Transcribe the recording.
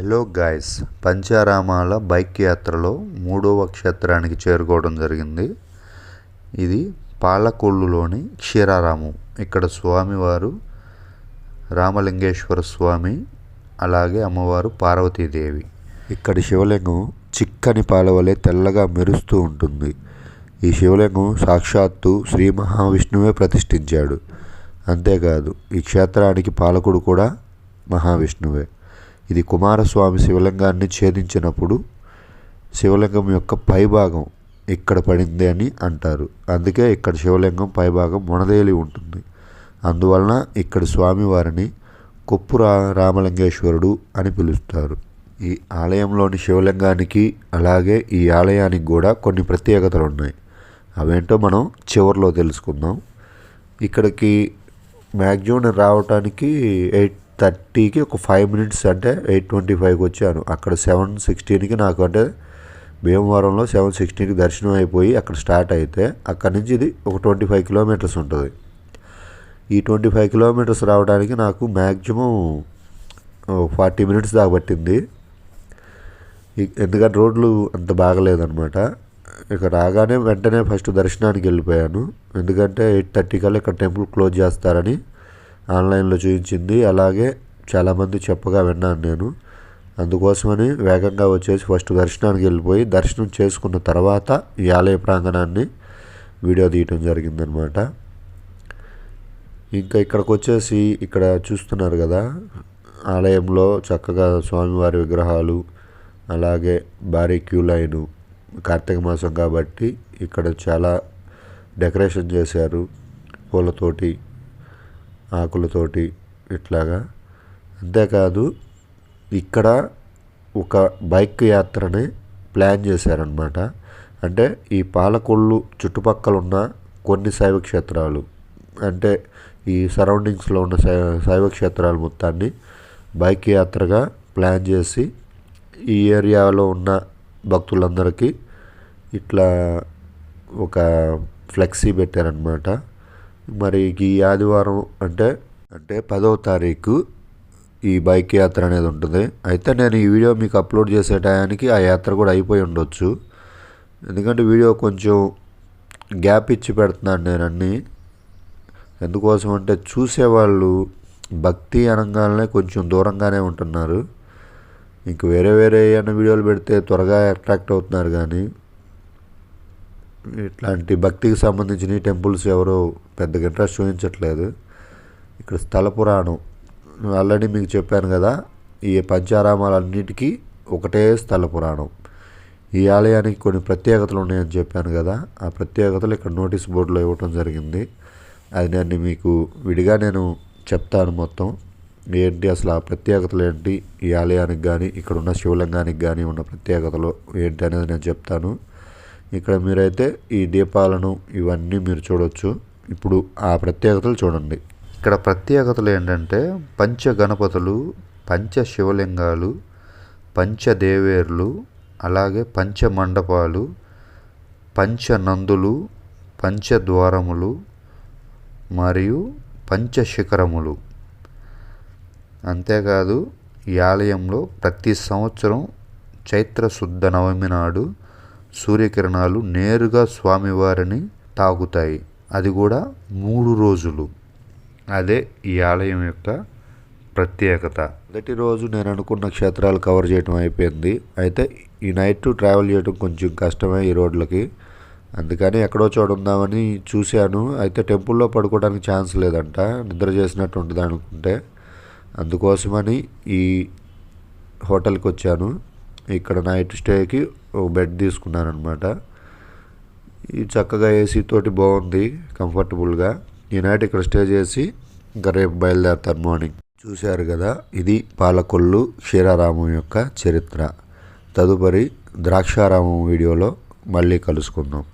Hello guys పంచారామాల bike యాత్రలో మూడవ క్షేత్రానికి చేరుకోవడం జరిగింది. ఇది పాలకొల్లులోని క్షీరారామం. ఇక్కడ స్వామివారు రామలింగేశ్వర స్వామి అలాగే అమ్మవారు పార్వతీదేవి. ఇక్కడ శివలింగం చిక్కని పాలవలే తెల్లగా మెరుస్తూ ఉంటుంది. ఈ శివలింగం సాక్షాత్తు శ్రీ మహావిష్ణువే ప్రతిష్ఠించాడు. అంతేకాదు ఈ క్షేత్రానికి పాలకుడు కూడా మహావిష్ణువే. ఇది కుమారస్వామి శివలింగాన్ని ఛేదించినప్పుడు శివలింగం యొక్క పైభాగం ఇక్కడ పడింది అని అంటారు. అందుకే ఇక్కడ శివలింగం పైభాగం మునదేలి ఉంటుంది. అందువలన ఇక్కడ స్వామివారిని కొప్పు రా రామలింగేశ్వరుడు అని పిలుస్తారు. ఈ ఆలయంలోని శివలింగానికి అలాగే ఈ ఆలయానికి కూడా కొన్ని ప్రత్యేకతలు ఉన్నాయి. అవేంటో మనం చివరిలో తెలుసుకుందాం. ఇక్కడికి మ్యాక్సిమం రావటానికి ఎయిట్ థర్టీకి ఒక ఫైవ్ మినిట్స్ అంటే ఎయిట్ ట్వంటీ ఫైవ్కి వచ్చాను. అక్కడ సెవెన్ సిక్స్టీన్కి నాకు అంటే భీమవరంలో సెవెన్ సిక్స్టీన్కి దర్శనం అయిపోయి అక్కడ స్టార్ట్ అయితే అక్కడ నుంచి ఇది ఒక ట్వంటీ ఫైవ్ కిలోమీటర్స్ ఉంటుంది. ఈ ట్వంటీ ఫైవ్ కిలోమీటర్స్ రావడానికి నాకు మ్యాక్సిమం ఫార్టీ మినిట్స్ దాకా పట్టింది. ఎందుకంటే రోడ్లు అంత బాగలేదనమాట ఇక రాగానే వెంటనే ఫస్ట్ దర్శనానికి వెళ్ళిపోయాను. ఎందుకంటే ఎయిట్ థర్టీ కల్లా ఇక్కడ టెంపుల్ క్లోజ్ చేస్తారని ఆన్లైన్లో చూపించింది. అలాగే చాలామంది చెప్పగా విన్నాను నేను. అందుకోసమని వేగంగా వచ్చేసి ఫస్ట్ దర్శనానికి వెళ్ళిపోయి దర్శనం చేసుకున్న తర్వాత ఈ ఆలయ ప్రాంగణాన్ని వీడియో తీయటం జరిగిందనమాట ఇంకా ఇక్కడికి వచ్చేసి ఇక్కడ చూస్తున్నారు కదా ఆలయంలో చక్కగా స్వామివారి విగ్రహాలు అలాగే భారీ క్యూ లైను కార్తీక మాసం కాబట్టి ఇక్కడ చాలా డెకరేషన్ చేశారు పూలతోటి. ఆకులతోటి ఇట్లాగా. అంతేకాదు ఇక్కడ ఒక బైక్ యాత్రని ప్లాన్ చేశారనమాట అంటే ఈ పాలకొల్లు చుట్టుపక్కల ఉన్న కొన్ని శైవ క్షేత్రాలు అంటే ఈ సరౌండింగ్స్లో ఉన్న శైవ శైవ క్షేత్రాలు మొత్తాన్ని బైక్ యాత్రగా ప్లాన్ చేసి ఈ ఏరియాలో ఉన్న భక్తులందరికీ ఇట్లా ఒక ఫ్లెక్సీ పెట్టారనమాట మరి ఈ ఆదివారం అంటే అంటే పదవ తారీఖు ఈ బైక్ యాత్ర అనేది ఉంటుంది. అయితే నేను ఈ వీడియో మీకు అప్లోడ్ చేసే టయానికి ఆ యాత్ర కూడా అయిపోయి ఉండొచ్చు. ఎందుకంటే వీడియో కొంచెం గ్యాప్ ఇచ్చి పెడుతున్నాను నేను అన్నీ. ఎందుకోసం అంటే చూసేవాళ్ళు భక్తి అనగానే కొంచెం దూరంగానే ఉంటున్నారు. ఇంక వేరే వేరే ఏమైనా వీడియోలు పెడితే త్వరగా అట్రాక్ట్ అవుతున్నారు కానీ. ఇట్లాంటి భక్తికి సంబంధించిన టెంపుల్స్ ఎవరు పెద్దగా ఇంట్రెస్ట్ చూపించట్లేదు. ఇక్కడ స్థల పురాణం. ఆల్రెడీ మీకు చెప్పాను కదా ఈ పంచారామాలన్నిటికీ ఒకటే స్థల పురాణం. ఈ ఆలయానికి కొన్ని ప్రత్యేకతలు ఉన్నాయని చెప్పాను కదా ఆ ప్రత్యేకతలు ఇక్కడ నోటీస్ బోర్డులో ఇవ్వటం జరిగింది. అది నేను మీకు విడిగా నేను చెప్తాను మొత్తం. ఏంటి అసలు ఆ ప్రత్యేకతలు ఏంటి? ఈ ఆలయానికి కానీ ఇక్కడ ఉన్న శివలింగానికి కానీ ఉన్న ప్రత్యేకతలు ఏంటి అనేది నేను చెప్తాను. ఇక్కడ మీరైతే ఈ దీపాలను ఇవన్నీ మీరు చూడొచ్చు. ఇప్పుడు ఆ ప్రత్యేకతలు చూడండి. ఇక్కడ ప్రత్యేకతలు ఏంటంటే పంచ గణపతులు పంచ శివలింగాలు పంచదేవేర్లు అలాగే పంచ మండపాలు పంచ నందులు పంచద్వారములు మరియు పంచశిఖరములు. అంతేకాదు ఈ ఆలయంలో ప్రతి సంవత్సరం చైత్ర శుద్ధ నవమి నాడు సూర్యకిరణాలు నేరుగా స్వామివారిని తాకుతాయి. అది కూడా మూడు రోజులు. అదే ఈ ఆలయం యొక్క ప్రత్యేకత. మొదటి రోజు నేను అనుకున్న క్షేత్రాలు కవర్ చేయడం అయిపోయింది. అయితే ఈ నైట్ ట్రావెల్ చేయడం కొంచెం కష్టమే ఈ రోడ్లకి. అందుకని ఎక్కడో చోట ఉందామని చూశాను. అయితే టెంపుల్లో పడుకోవడానికి ఛాన్స్ లేదంట. నిద్ర చేసినట్టు ఉంటుంది అనుకుంటే. అందుకోసమని ఈ హోటల్కి వచ్చాను. ఇక్కడ నైట్ స్టేకి ఒక బెడ్ తీసుకున్నాను అనమాట ఈ చక్కగా ఏసీ తోటి బాగుంది కంఫర్టబుల్గా. ఈ నైట్ ఇక్కడ స్టే చేసి ఇంకా రేపు బయలుదేరుతాను మార్నింగ్. చూశారు కదా ఇది పాలకొల్లు క్షీరారామం యొక్క చరిత్ర. తదుపరి ద్రాక్షారామం వీడియోలో మళ్ళీ కలుసుకుందాం.